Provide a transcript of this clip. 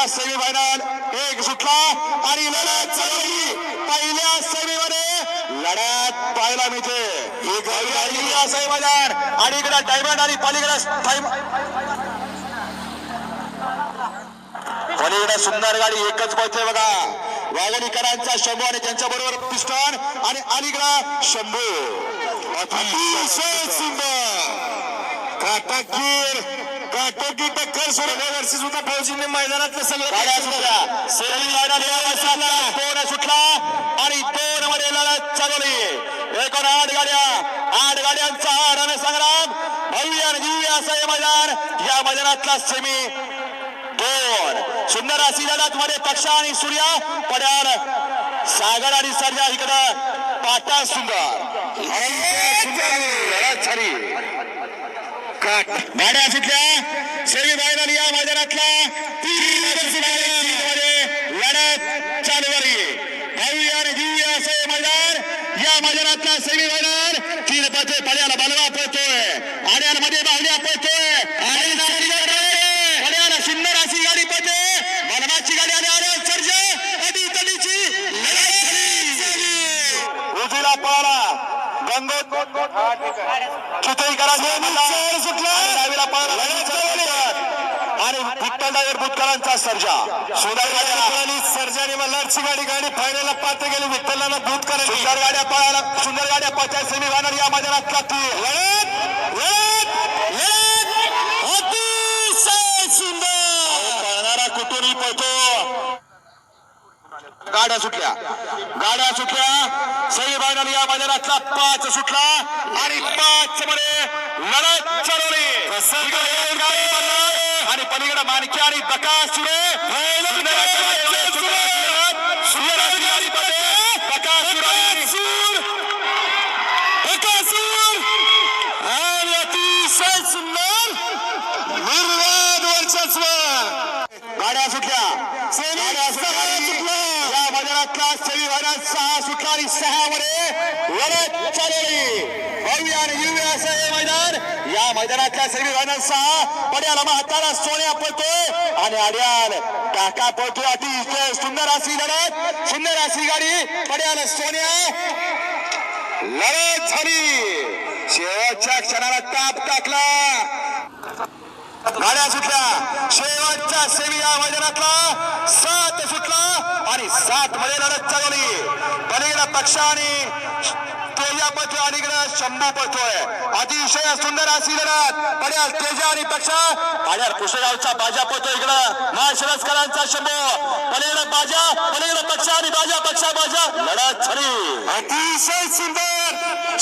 अलीकडे semi final एक सुटला आणि लढत चालवली पहिल्या सेमीमध्ये लढ्यात पाहायला मिळते. ही गाडी असं मैदान आणि इकडे डायमंड आणि पलीकडे पलीकडे सुंदर गाडी एकच पळते बघा. वाघणीकरांचा शंभू आणि त्यांच्या बरोबर पिस्टन आणि अलीकडा शंभू. अतिशय सुंदर. काटाकीर काटोकी टक्कर सोडल्या वर्षी सुद्धा फौजीने मैदानात सगळं गाड्या सुटल्या सेमी वर्षाला दोन सुटला आणि दोन मध्ये लढत चालवली एकूण आठ गाड्या आठ गाड्यांचा हा रणसंग्राम भव्य आणि दिव्य असं हे मैदान या मैदानातला सेमी दोन सुंदर अशी लढत मध्ये पक्ष आणि सूर्या पड्याल सागर आणि सर्जा इकडं पाटा सुंदर लढत झाली भाड्या सुटल्या सेमी फायनल या मैदानातला लढत चालू झाली भव्य आणि दिव्य असे मैदान. या मैदानातला सेमी फायनल तीन पाच पड्याला बलवा पळतोय आड्यामध्ये बाहुल्या पळतोय आणि पड्याला सुंदर अशी गाडी पळते बलवाची गाडी आली आल्या सर्ज अडी तडीची लढाई झाली उजवीला पळाला पळाला आणि विठ्ठल डायवर भूतकरांचा सर्जा. सुंदर गाड्या सर्जाने मल्हारची गाडी गाडी फायनलला पात्र गेली. विठ्ठलाला भूतकर सुंदर गाड्या पळायला सुंदर गाड्या पळत्या सेमी फायनल या मैदानात लागतील लढत लढत लढत अतिशय सुंदर पळणारा कुठूनही पळतो गाड्या सुटल्या गाड्या सुटल्या सही फायनल या मैदानातला पाच सुटला आणि पाच मध्ये लढत चालवली आणि पलीकडे मानकी आणि बकासुरे सुंदर गाड्या सुटल्या गाड्या सुटल्या या मैदानातला सेमी फायनल सहा सहा मध्ये लढत चालवली भव्य आणि दिव्य असं हे मैदान या मैदानातल्या सेमी फायनल सहा पड्याला हाताला सोन्या पळतोय आणि आड्याल टाका पळतोय अतिशय सुंदर अशी लढत सुंदर अशी गाडी पड्याला सोन्या लढत झाली शेवटच्या क्षणाला ताप टाकला गाड्या सुटल्या शेवटच्या सेमी या मैदानातला सात सुटला आणि सात मध्ये लढत चालवली पक्षाने पक्ष आणि तेजा पळतोय अलीकडे शंभू पळतोय. अतिशय सुंदर अशी लढत. पड्याल तेजा आणि पक्ष. पड्याल पुष्पगावचा बाजा पळतोय इकडं. महाशिरस्करांचा शंभू. पलीकडे बाजा. पलीकडे पक्ष आणि बाजा पक्षा बाजा. लढत छरी अतिशय सुंदर.